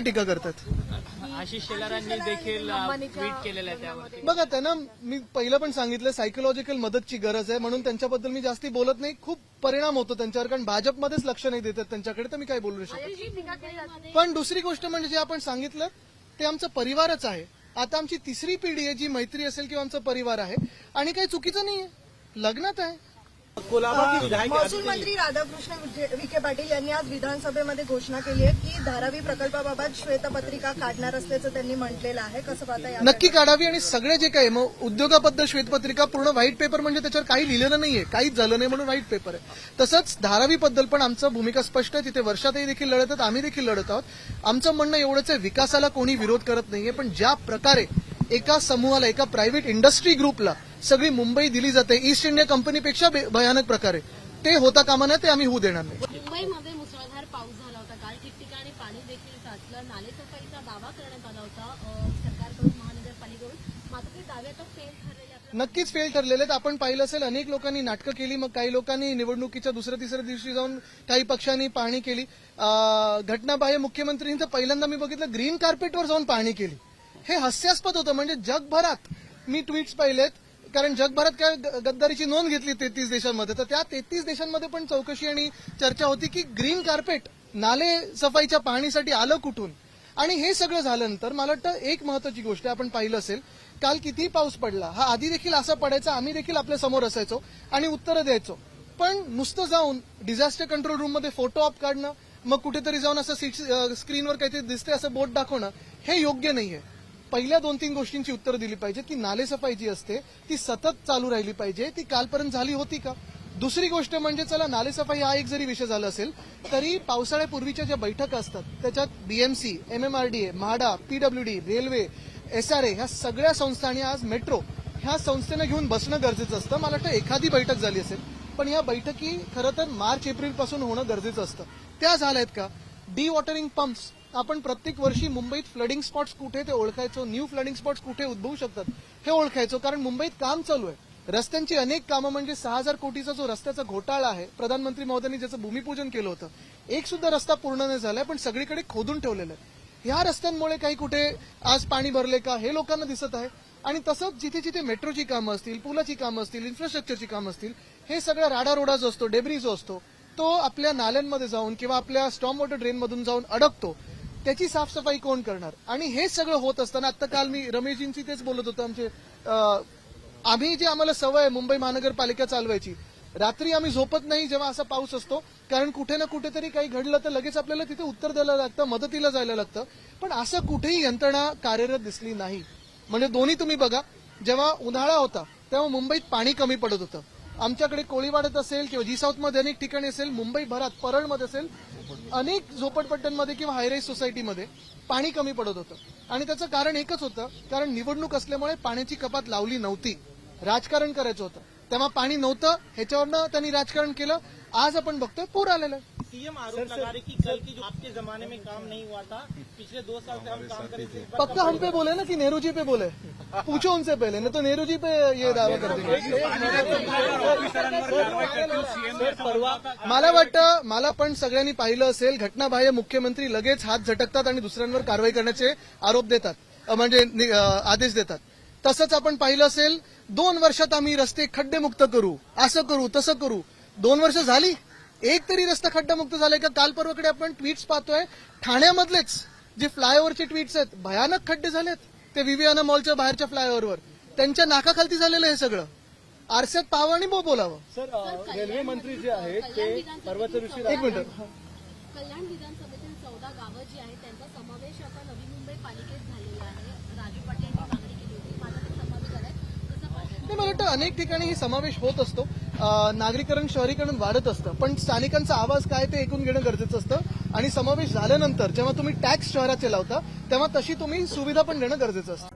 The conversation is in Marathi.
काय टीका करतात? आशिष शेलारांनी देखील ट्विट केलेलं आहे बघा त्यांना मी पहिलं पण सांगितलं सायकोलॉजिकल मदतची गरज आहे म्हणून त्यांच्याबद्दल मी जास्ती बोलत नाही. खूप परिणाम होतो त्यांच्यावर कारण भाजपमध्येच लक्ष नाही देतात त्यांच्याकडे तर मी काय बोलू नाही. शकत पण दुसरी गोष्ट म्हणजे जे आपण सांगितलं ते आमचं परिवारच आहे. आता आमची तिसरी पिढी आहे जी मैत्री असेल किंवा आमचा परिवार आहे. आणि काही चुकीचं नाहीये. लग्नात आहे. कोल्हापूर महसूल मंत्री राधाकृष्ण विखे- विखे पाटील यांनी आज विधानसभेमध्ये घोषणा केली आहे की धारावी प्रकल्पाबाबत श्वेतपत्रिका काढणार असल्याचं त्यांनी म्हटलेलं आहे. कसं पाहता नक्की काढावी आणि सगळे जे काही मग उद्योगाबद्दल श्वेतपत्रिका पूर्ण व्हाईट पेपर म्हणजे त्याच्यावर काही लिहिलेलं नाहीये काहीच झालं नाही म्हणून व्हाईट पेपर आहे. तसंच धारावीबद्दल पण आमचं भूमिका स्पष्ट आहे तिथे वर्षातही देखील लढत आहेत आम्ही देखील लढत आहोत. आमचं म्हणणं एवढंच आहे विकासाला कोणी विरोध करत नाहीये पण ज्या प्रकारे एका समूहाला एका प्रायव्हेट इंडस्ट्री ग्रुपला सगळी मुंबई दिली जाते ईस्ट इंडिया कंपनीपेक्षा भयानक प्रकारे. ते होता कामा नये ते आम्ही होऊ देणार नाही. मुंबईमध्ये मुसळधार पाऊस झाला होता. काल ठिकठिकाणी पाणी देखील साचलं. नालेसफाईचा दावा करण्यात आला होता सरकारकडून महानगरपालिकेकडून. मात्र ते दावे आता फेल ठरलेले नक्कीच फेल ठरलेले आहेत. आपण पाहिलं असेल अनेक लोकांनी नाटकं केली. मग काही लोकांनी निवडणुकीच्या दुसऱ्या तिसऱ्या दिवशी जाऊन काही पक्षांनी पाहणी केली. घटनाबाह्य मुख्यमंत्रींनी तर पहिल्यांदा मी बघितलं ग्रीन कार्पेटवर जाऊन पाहणी केली. हे हास्यास्पद होतं. म्हणजे जगभरात मी ट्विट्स पाहिलेत कारण जगभरात काय ग- गद्दारीची नोंद घेतली तेहतीस देशांमध्ये तर त्या तेहतीस देशांमध्ये पण चौकशी आणि चर्चा होती की ग्रीन कार्पेट नाले सफाईच्या पाहणीसाठी आलं कुठून? आणि हे सगळं झाल्यानंतर मला वाटतं एक महत्वाची गोष्ट आपण पाहिलं असेल काल किती पाऊस पडला हा आधी देखील असा पडायचा आम्ही देखील आपल्यासमोर असायचो आणि उत्तरं द्यायचो. पण नुसतं जाऊन डिझास्टर कंट्रोल रूममध्ये फोटो ऑप काढणं मग कुठेतरी जाऊन असं स्क्रीनवर काहीतरी दिसते असं बोट दाखवणं हे योग्य नाहीये. पहिल्या दोन तीन गोष्टींची उत्तरं दिली पाहिजेत. की नालेसफाई जी असते ती सतत चालू राहिली पाहिजे. ती कालपर्यंत झाली होती का? दुसरी गोष्ट म्हणजे चला नालेसफाई हा एक जरी विषय झाला असेल तरी पावसाळ्यापूर्वीच्या ज्या बैठका असतात त्याच्यात BMC MMRDA MHADA PWD railway SRA ह्या सगळ्या संस्था आणि आज मेट्रो ह्या संस्थेनं घेऊन बसणं गरजेचं असतं. मला वाटतं एखादी बैठक झाली असेल पण या बैठकी खरं तर मार्च एप्रिलपासून होणं गरजेचं असतं. त्या झाल्यात का? डी वॉटरिंग पंप्स आपण प्रत्येक वर्षी मुंबईत फ्लडिंग स्पॉट्स कुठे ते ओळखायचो न्यू फ्लडिंग स्पॉट्स कुठे उद्भवू शकतात हे ओळखायचो. कारण मुंबईत काम चालू आहे. रस्त्यांची अनेक कामं म्हणजे सहा हजार कोटीचा जो रस्त्याचा घोटाळा आहे प्रधानमंत्री महोदयांनी ज्याचं भूमिपूजन केलं होतं एक सुद्धा रस्ता पूर्ण नाही झालाय पण सगळीकडे खोदून ठेवलेलं आहे. ह्या रस्त्यांमुळे काही कुठे आज पाणी भरले का हे लोकांना दिसत आहे. आणि तसंच जिथे जिथे मेट्रोची कामं असतील पुलाची कामं असतील इन्फ्रास्ट्रक्चरची कामं असतील हे सगळं राडारोडा जो असतो डेब्री जो असतो तो आपल्या नाल्यांमध्ये जाऊन किंवा आपल्या स्टॉम वॉटर ड्रेनमधून जाऊन अडकतो. त्याची साफसफाई कोण करणार? आणि हे सगळं होत असताना आता काल मी रमेशजींशी तेच बोलत होतो आमचे आम्ही जे आम्हाला सवय आहे मुंबई महानगरपालिका चालवायची रात्री आम्ही झोपत नाही जेव्हा असा पाऊस असतो कारण कुठे ना कुठेतरी काही घडलं तर लगेच आपल्याला तिथे उत्तर द्यायला लागतं मदतीला जायला लागतं. पण असं कुठेही यंत्रणा कार्यरत दिसली नाही. म्हणजे दोन्ही तुम्ही बघा जेव्हा उन्हाळा होता तेव्हा मुंबईत पाणी कमी पडत होतं. आमच्याकडे कोळीवाड्यात असेल किंवा जी साऊथमध्ये अनेक ठिकाणी असेल मुंबईभरात परळमध्ये असेल अनेक झोपडपट्ट्यांमध्ये किंवा हायराईज सोसायटीमध्ये पाणी कमी पडत होतं. आणि त्याचं कारण एकच होतं कारण निवडणूक असल्यामुळे पाण्याची कपात लावली नव्हती. राजकारण करायचं होतं. तेव्हा पाणी नव्हतं ह्याच्यावरनं त्यांनी राजकारण केलं. आज आपण बघतोय पूर आलेलं आहे. सीएम आरोप लगा रहे कि कल की जो आपके जमाने में काम नहीं हुआ था पिछले दो साल से हम काम कर रहे थे पक्का हम पे बोले ना कि नेहरू जी पे बोले पूछो उनसे पहले नहीं तो नेहरू जी पे ये दावा कर देंगे मला वाटतं मला पण सगळ्यांनी पाहिलं असेल घटनाबाह्य मुख्यमंत्री लगेच हात झटकतात आणि दुसऱ्यांवर कारवाई करण्याचे आरोप देतात म्हणजे आदेश देतात तसंच आपण पाहिलं असेल दोन वर्षात आम्ही रस्ते खड्डेमुक्त करू असं करू तसं करू दोन वर्ष झाली एक तरी रस्ता खड्डामुक्त झालाय का? काल परवाकडे आपण ट्विट्स पाहतोय. ठाण्यामधलेच जे फ्लायओव्हरचे ट्विट्स आहेत भयानक खड्डे झालेत. ते विवियाना मॉलच्या बाहेरच्या फ्लायओव्हरवर. त्यांच्या नाकाखालती झालेलं हे सगळं. आरशात पाहावं आणि बो बोलावं. सर रेल्वे मंत्री जे आहेत ते पर्वतऋषी एक मिनिट कल्याण विधानसभेतील चौदा गावं जी आहेत त्यांचा समावेश आता नवी मुंबई पालिकेत झालेला आहे. राजू पाटील यांनी मागणी केली होती. माझा ते समावेश झालाय. कसं पाहताय? नाही मला वाटतं अनेक ठिकाणी ही समावेश होत असतो. नागरीकरण शहरीकरण वाढत असतं. पण स्थानिकांचा आवाज काय ते ऐकून घेणं गरजेचं असतं. आणि समावेश झाल्यानंतर जेव्हा तुम्ही टॅक्स शहराचे लावता तेव्हा तशी तुम्ही सुविधा पण देणं गरजेचं असतं.